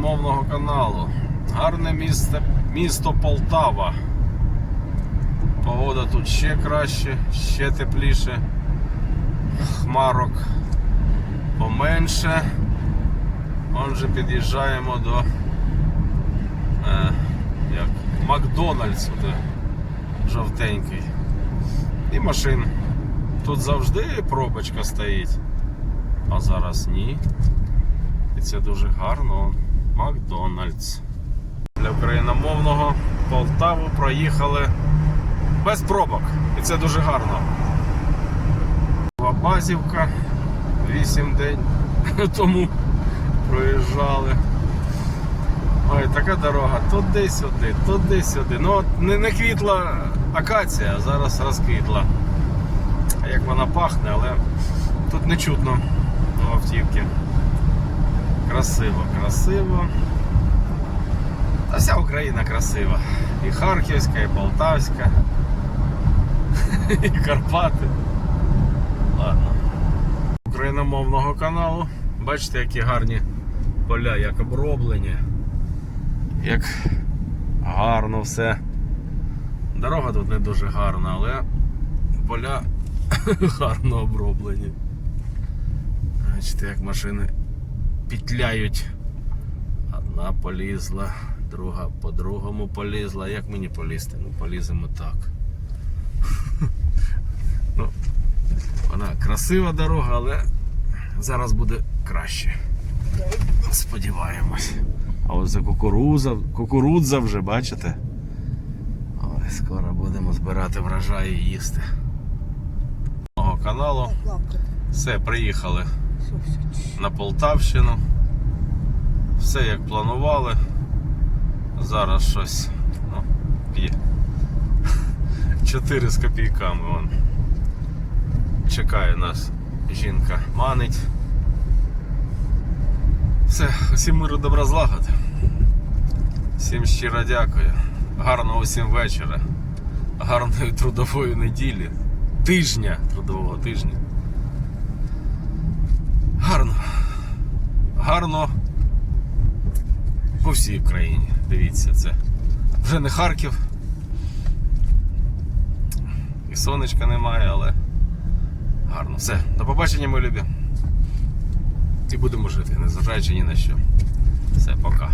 україномовного каналу. Гарне місце, місто Полтава. Погода тут ще краще, ще тепліше. Хмарок поменше. Отже, під'їжджаємо до е, як, Макдональдс, жовтенький. І машин. Тут завжди пробочка стоїть, а зараз ні. І це дуже гарно. Макдональдс. Для україномовного Полтаву проїхали без пробок. І це дуже гарно. Базівка. 8 день тому проїжджали. Ой, така дорога, туди-сюди, туди-сюди. Ну от не, не квітла акація, а зараз розквітла. Як вона пахне, але тут не чутно автівки. Красиво, красиво. Та вся Україна красива. І Харківська, і Полтавська, і Карпати. Ладно. Україномовного каналу. Бачите, які гарні поля, як оброблені. Як гарно все. Дорога тут не дуже гарна, але поля гарно оброблені. Бачите, як машини петляють. Одна полізла, друга по другому полізла. Як мені полізти? Ну поліземо так. Ну, вона красива дорога, але зараз буде краще. Сподіваємось. А ось за кукуруза, кукурудза вже, бачите? Ой, скоро будемо збирати врожай і їсти. Каналу. Все, приїхали на Полтавщину. Все як планували. Зараз щось ну, п'є. 4 з копійками вон. Чекає нас жінка манить. Все, усім миру добра злагоди. Всім щиро дякую. Гарного усім вечора. Гарної трудової неділі. Тижня трудового тижня. Гарно. Гарно по всій Україні. Дивіться, це вже не Харків. І сонечка немає, але гарно. Все, до побачення, мої любі. І будемо жити, незважаючи ні на що. Все, пока.